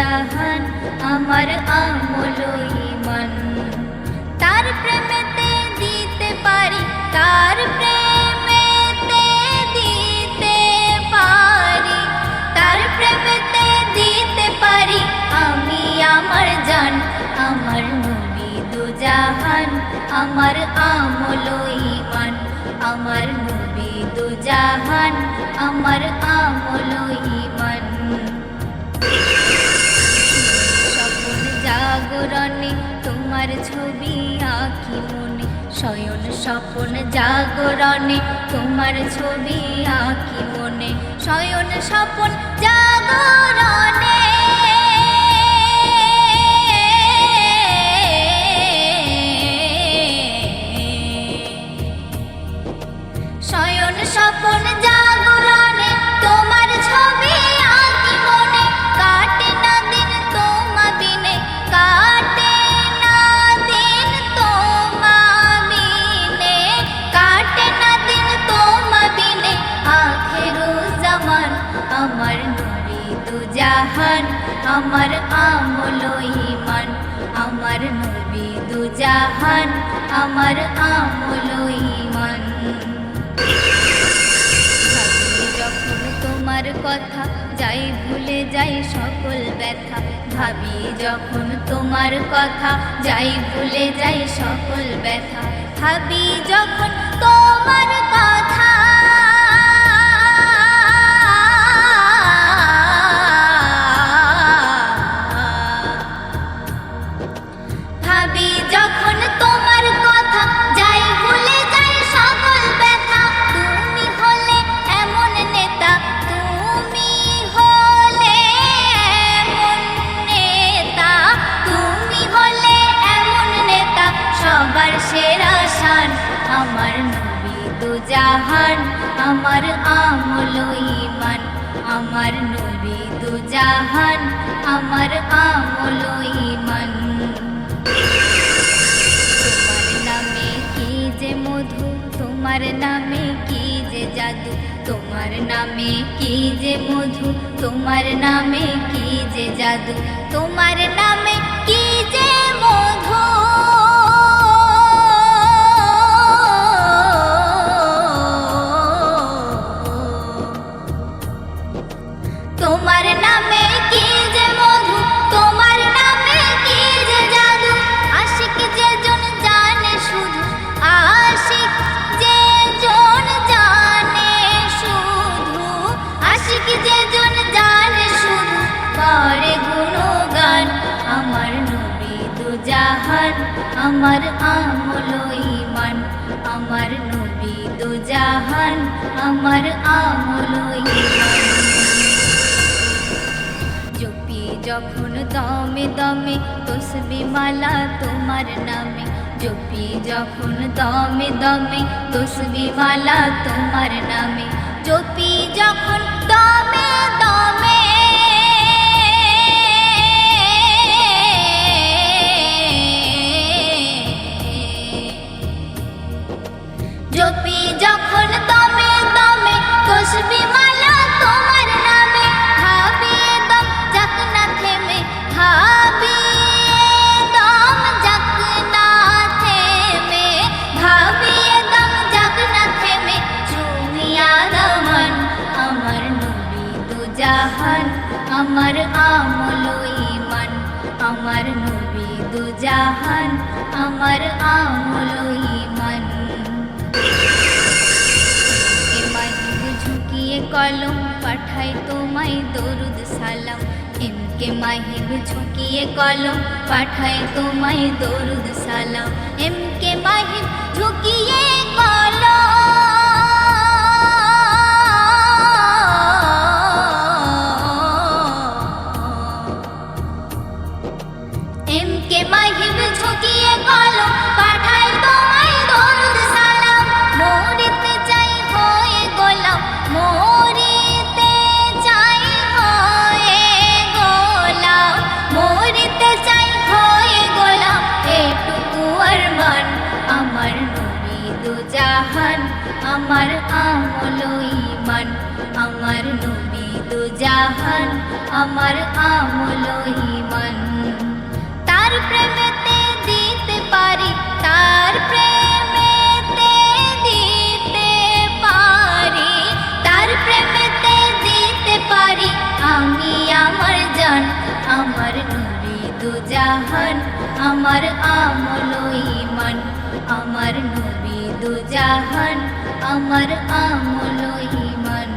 জাহান, আমার আমল ইমান তার প্রেমেতে দিতে পারি, তার প্রেমেতে দিতে পারি। তার প্রেমেতে দিতে পারি, আমি আমার জান, আমার নবী দু জাহান, আমার আমল ইমান আমার নবী দু জাহান, আমার আমল ইমান জাগরণে তোমার ছবি আঁকি মনে। শয়ন স্বপন জাগরণে তোমার ছবি আঁকি মনে। শয়ন স্বপন জাগরণে আমার আমল ইমান, আমার নবী দু জাহান আমার আমল ইমান। যখন তোমার কথা যাই ভুলে যাই সকল ব্যথা, ভাবি যখন তোমার কথা যাই ভুলে যাই সকল ব্যথা, ভাবি যখন তোমার আমার নবী দু জাহান, আমার আমল ইমান আমার নবী দু জাহান, আমার আমল ইমান তোমার নামে কি যে তোমার নামে কি যে জাদু, তোমার নামে কি যে মধু, তোমার নামে কি যে জাদু, তোমার নামে আমার আমল ইমান আমার নবী দু জাহান, আমার আমল ইমান জপি যখন দমে দমে, তসবি মালা তোমার নামে। জপি যখন দমে দমে, তসবি মালা তোমার নামে। জপি যখন দমে আমার আমল ইমান। ইমান ঝুঁকিয়ে কলম পাঠাই তোমায় দরুদ সালাম। এমকে মাহিব ঝুঁকিয়ে কলম পাঠাই তোমায় দরুদ সালাম। এমকে মাহিব ঝুঁকিয়ে আমার আমল ইমান আমার নবী দু জাহান, আমার আমল ইমান তার প্রেমেতে দিতে পারি, তার প্রেমেতে দিতে পারি, তার প্রেমেতে দিতে পারি আমি আমার জান, আমার নবী দু জাহান, আমার আমল ইমান আমার নবী দু জাহান। আমার আমল ইমান